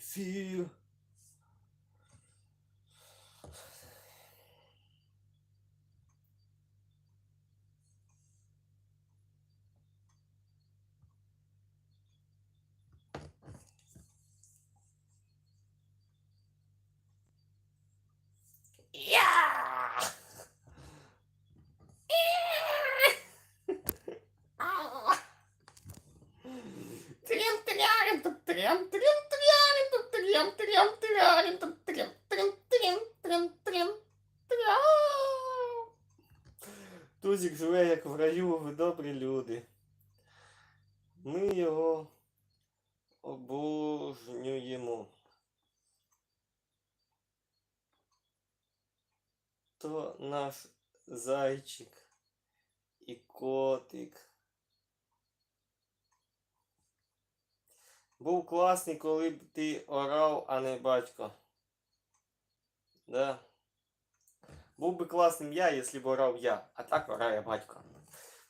feel Тузик живе як в раю, ви добрі люди. Ми його обожнюємо. То наш зайчик і котик. Був класний, коли б ти орав, а не батько. Да. Був би класним я, якщо б орав я, а так орає батько.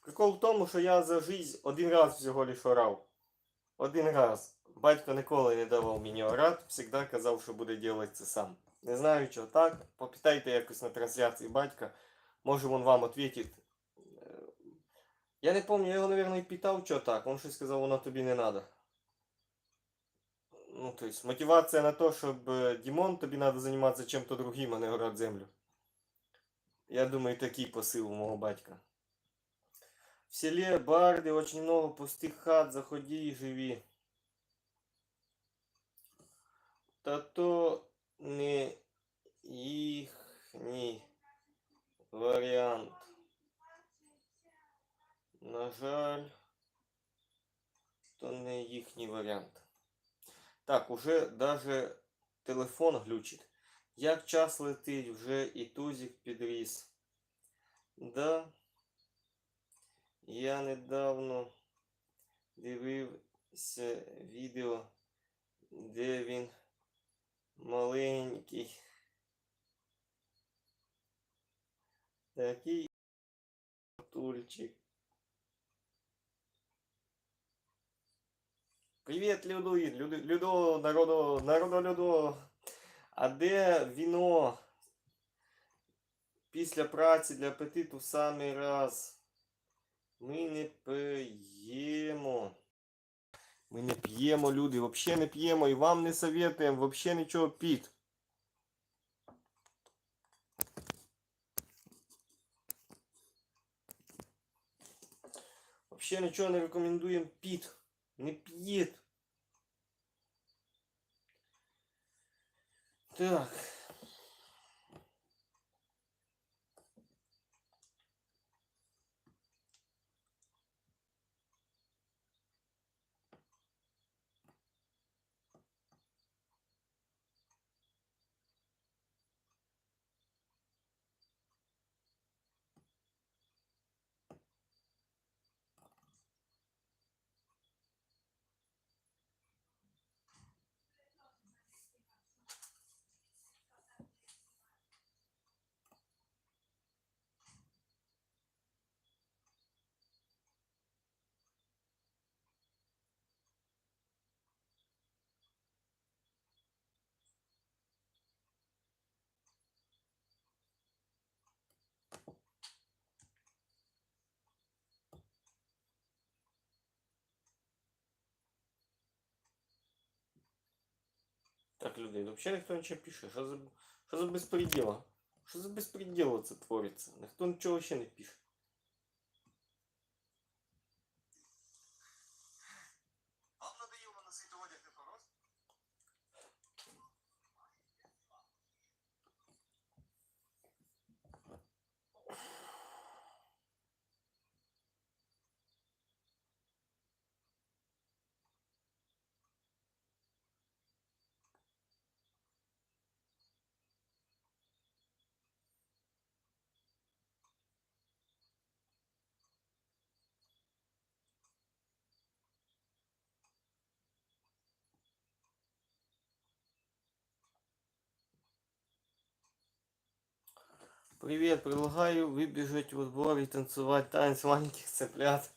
Прикол в тому, що я за жизнь один раз всього лиш орав. Один раз. Батько ніколи не давав мені орати, завжди казав, що буде робити це сам. Не знаю, чого так. Попитайте якось на трансляції батька. Може він вам відповідить. Е, Я не пам'ятаю, я його, мабуть, і питав, чого так. Він щось сказав, воно тобі не треба. Ну, то есть мотивация на то, чтобы Димон, тобі надо заниматься чем-то другим, а не город землю. Я думаю, такий посыл у мого батька. В селе Барды очень много пустых хат, заходи и живи. Та то не їхній варіант. На жаль, то не їхній варіант. Так, уже даже телефон глючить. Як час летить, вже і тузик підріс. Да. Я недавно дивився відео, де він маленький. Такий тульчик. Привіт, Люду, Люду, народу, народу, Люду. А де віно? Після праці для апетиту в самий раз. Ми не п'ємо. Ми не п'ємо, люди, взагалі не п'ємо і вам не советуємо, взагалі нічого піть. Взагалі нічого не рекомендуємо піт. Не пьет. Так. Так, люди, взагалі ніхто нічого пише. Що за, що за безпреділа? Що за безпреділ це твориться? Ніхто нічого ще не пише. Привет, предлагаю выбежать во двор и танцевать танец маленьких цыплят.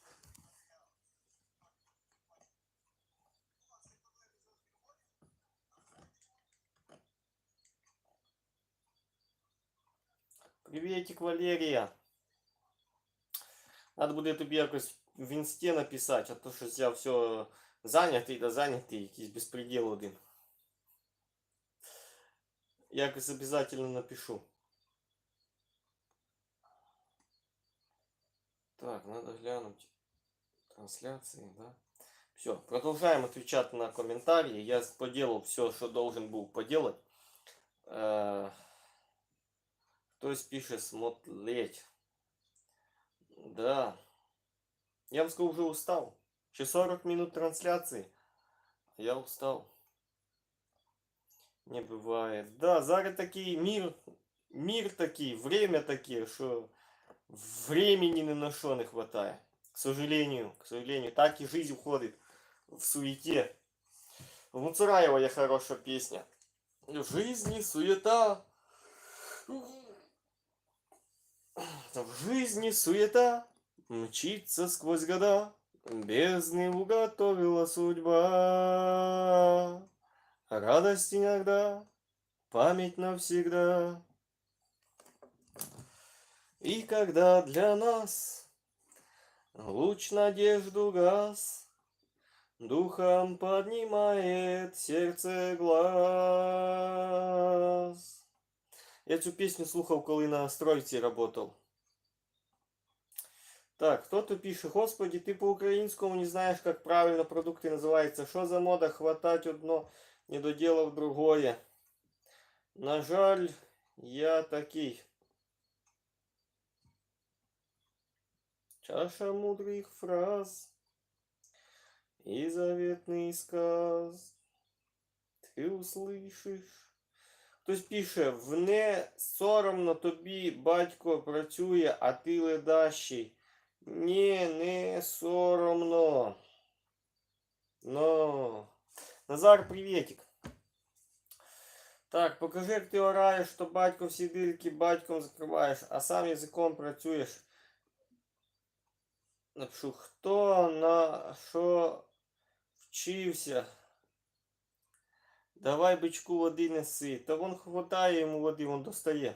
Приветик, Валерия. Надо будет тобі якось в інсті написать, а то что я все зайнятий да зайнятий, якийсь безпреділ один. Якось обов'язково напишу. Так, надо глянуть трансляции, да? Все, продолжаем отвечать на комментарии. Я поделал все, что должен был поделать. Э, Хтось пише смотреть. Да. Я вам скажу, уже устал. Еще 40 минут трансляции. Я устал. Не бывает. Да, зараз такий мир, мир такий, время таке, що времени ни на что не хватает. К сожалению, к сожалению. Так и жизнь уходит в суете. У Муцураева є хороша песня. В жизни суета. В жизни суета мчится сквозь года. Бездны уготовила судьба. Радость иногда, память навсегда. И когда для нас луч надежду гас, Духом поднимает сердце глаз. Я цю пісню слухав, коли на стройці работал. Так, кто-то пише, Господи, ты по-украинскому не знаешь, как правильно продукты называются. Что за мода хватать одно, не доделав другое? На жаль, я такий. Чаша мудрых фраз и заветный сказ ты услышишь. Хтось пише, вне соромно тобі батько працює, а ти ледащий. Ні, не соромно. Но. Назар, приветик. Так, покажи, як ти ораєш, що батько всі дирки батьком закриваєш, а сам язиком працюєш. Напишу, хто на що вчився? Давай бичку води неси. Та вон хватає йому води, він достає.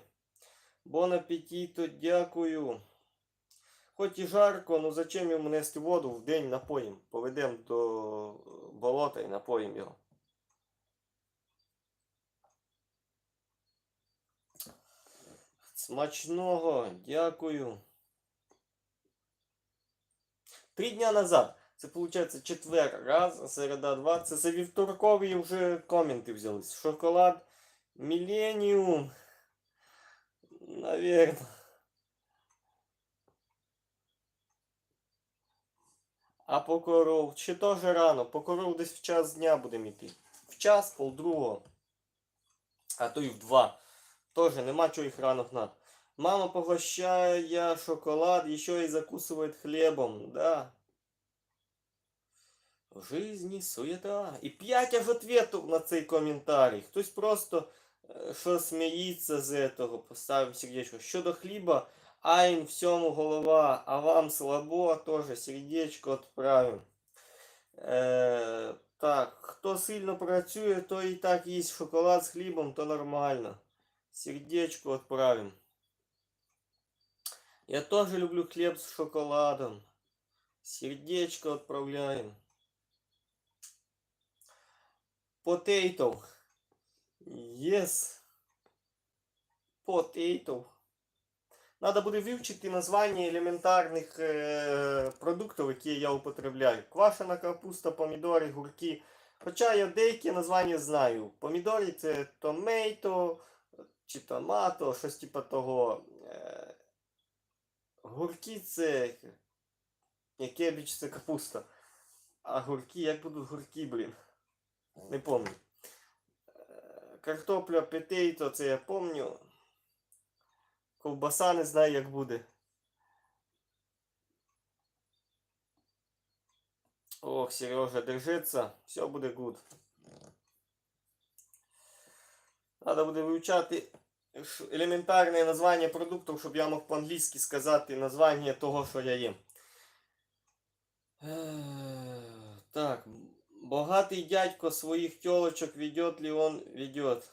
Бон апетиту, дякую. Хоч і жарко, ну зачем йому нести воду в день напоїм? Поведемо до болота і напоїм його. Смачного, дякую. Три дня назад. Це виходить четвер раз, середа два. Це за вівторкові вже коменти взялись. Шоколад Міленіум. Наверно. А по коров. Чи теж рано? По коров десь в час дня будемо йти. В час, полдругого. А то й в два. Тоже нема чого їх рано гнати. Мама поглощая шоколад, еще и закусывает хлебом. Да. В жизни суета. І п'ять аж ответів на цей коментарій. Хтось просто що сміється з цього, поставив сердечко. Щодо хліба, айн всьому голова, а вам слабо, теж сердечко відправим. Е, так, хто сильно працює, то і так їсть шоколад з хлібом, то нормально. Сердечко відправим. Я тоже люблю хлеб с шоколадом. Сердечко отправляем. Potato. Yes. Potato. Надо буде вивчити названня елементарних е, продуктів, які я употребляю. Квашена капуста, помідори, гурки. Хоча я деякі названня знаю. Помідори це томейто чи томато, щось типу того. Е, Гурки це. Ні, кебіч це капуста. А гурки, як будуть гурки, блін? Не помню. Е, Картопля петейто, це я помню. Ковбаса не знаю, як буде. Ох, Сережа, держиться. Все буде гуд. Надо буде вивчати елементарне названня продуктів, щоб я мог по-англійськи сказати названня того, що я їм. Е, Так, богатий дядько своїх тёлочек ведет ли он ведет?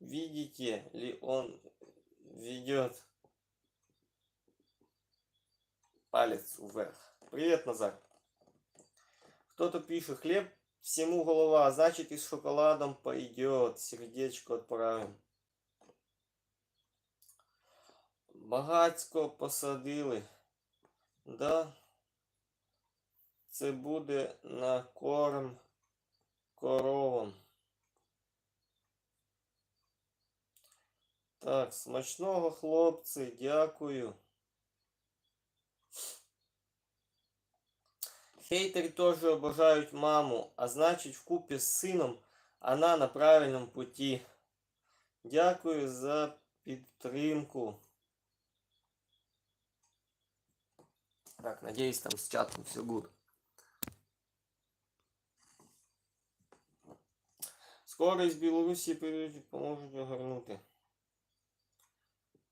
видите ли он ведет палец вверх. Привет, Назар. Кто-то пишет, хлеб всему голова, значит и с шоколадом пойдет. Сердечко отправим. Багацько посадили. Да. Це буде на корм коровам. Так, смачного хлопці, дякую. Хейтери теж обожають маму, а значить вкупі з сином вона на правильному путі. Дякую за підтримку. Так, надеюсь, там с чатом все good. Скоро із Білорусі прийдуть, поможуть огорнути.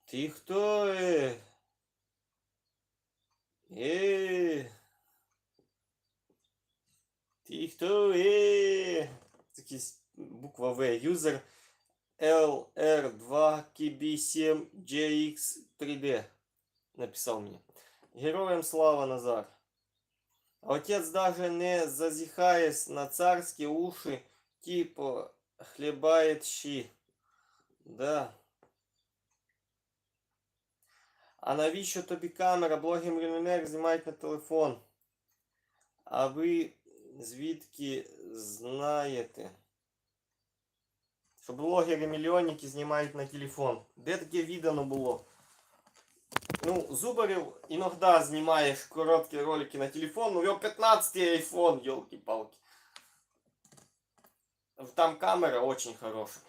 Ти хто? Е? Е? Ти хто? Е? Якась буква В. Юзер LR2KB7JX3D написав мені. Героям слава Назар. А отец даже не зазіхає на царські уші, типу хлібает щи. Да. А навіщо тобі камера? Блогер мільйонер знімають на телефон. А ви звідки знаєте? Що блогери мільйонники знімають на телефон. Де таке відано було? Ну, Зубарев иногда снимаешь короткие ролики на телефон, у него 15 iPhone, елки-палки. Там камера очень хорошая.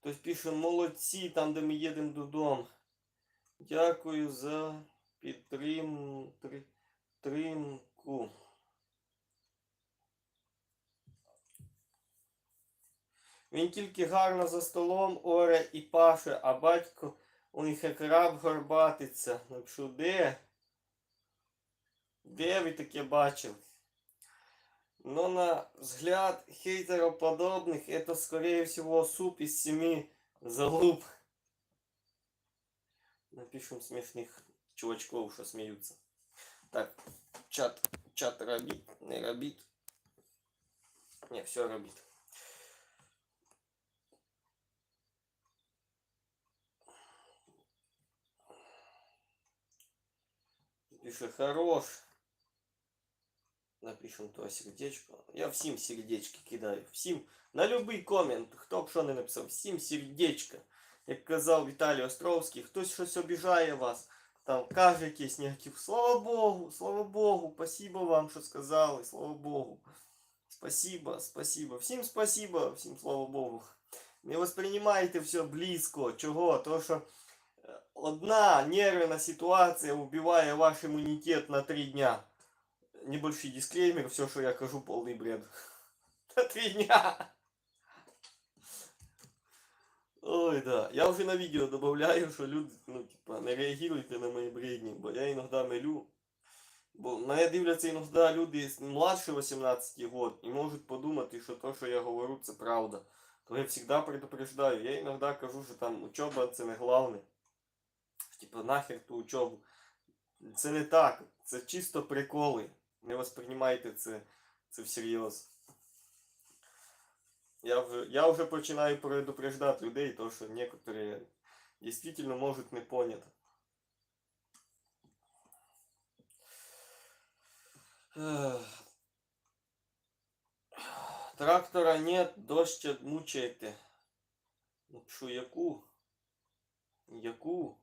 То есть пишем молодці, там де ми їдемо додому. Дякую за підтрим... підтримку. Він тільки гарно за столом оре і паше, а батько у них як раб горбатиться. Напишу, де? Де ви таке бачили? Но на взгляд хейтероподобных это скорее всего суп из семи залуп. Напишем смешных чувачков, что смеются. Так, чат, чат робит, не робит. Не, все робит. Пише хорош. Напишем то сердечко. Я всім сердечки кидаю. Всім на любий комент, хто б що не написав, всім сердечко. Як казав Віталій Островський, хтось щось обіжає вас, там каже якийсь негатив. Слава Богу, слава Богу, спасибо вам, що сказали, слава Богу. Спасибо, спасибо. Всім спасибо, всім слава Богу. Не воспринимайте все близько. Чого? Тому що е, одна нервна ситуація вбиває ваш імунітет на три дня. Небольшой дисклеймер, все, что я кажу, полный бред. На три дня. Ой, да. Я вже на відео добавляю, що люди, ну, типа, не реагуйте на мої бредні, бо я іноді милю. Бо мене дивляться іноді люди з- младше 18 год і можуть подумати, що то, що я говорю, це правда. То я завжди предупреждаю. Я іноді кажу, що там учоба це не головне. Типа нахер ту учобу. Це не так. Це чисто приколи. Не восприймайте це, це всерйоз. Я вже, я вже починаю предупреждати людей, то що некоторые действительно можуть не понять. Ех. Трактора нет, дощ мучаєте. Що, яку? Яку?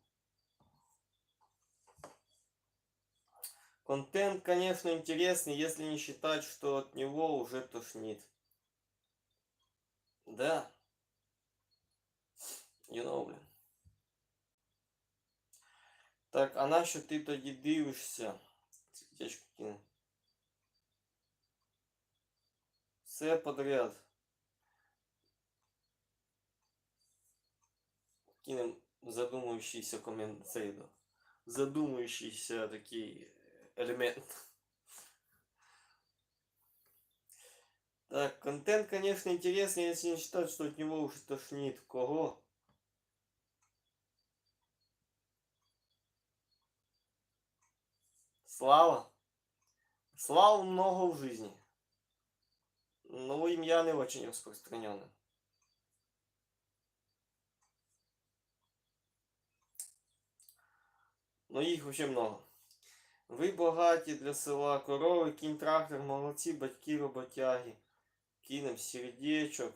Контент, конечно, интересный, если не считать, что от него уже тошнит. Да. You know, блин. Так, а на що ти тоді дивишся? Сердечко кину. Все подряд. Кинем задумуючийся комент да. Задумуючийся такий элемент. Так, контент, конечно, интересный, если не считать, что от него уже тошнит. Кого? Слава. Слава много в жизни. Но имя не очень распространенное. Но їх вообще много. Ви багаті для села, корови, кінь трактор, молодці, батьки роботяги. Кинем сердечок.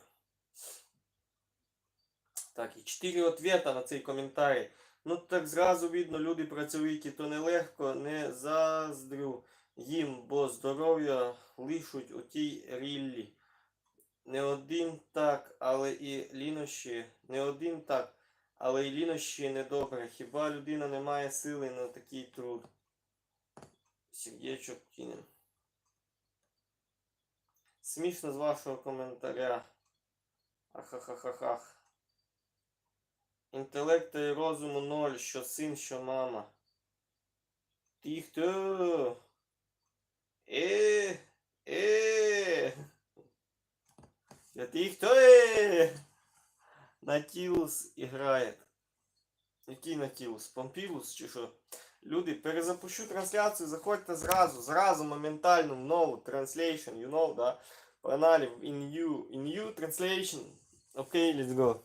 Так, і 4 ответа на цей коментарі. Ну так зразу видно, люди працьовиті, то нелегко, не заздрю їм, бо здоров'я лишуть у тій ріллі. Не один так, але і лінощі, не один так, але й лінощі недобре. Хіба людина не має сили на такий труд? Сердечок кинем. Смішно з вашого коментаря. Ахахахахах. Інтелекту і розуму ноль, що син, що мама. Ти хто? Е, е. Я ты кто? Э? Натилус играет. Який Натилус? Помпілус чи що? Люди, перезапущу трансляцію, заходьте зразу, зразу моментально в нову translation, you know, да? Погнали in new, in new translation. Окей, let's go.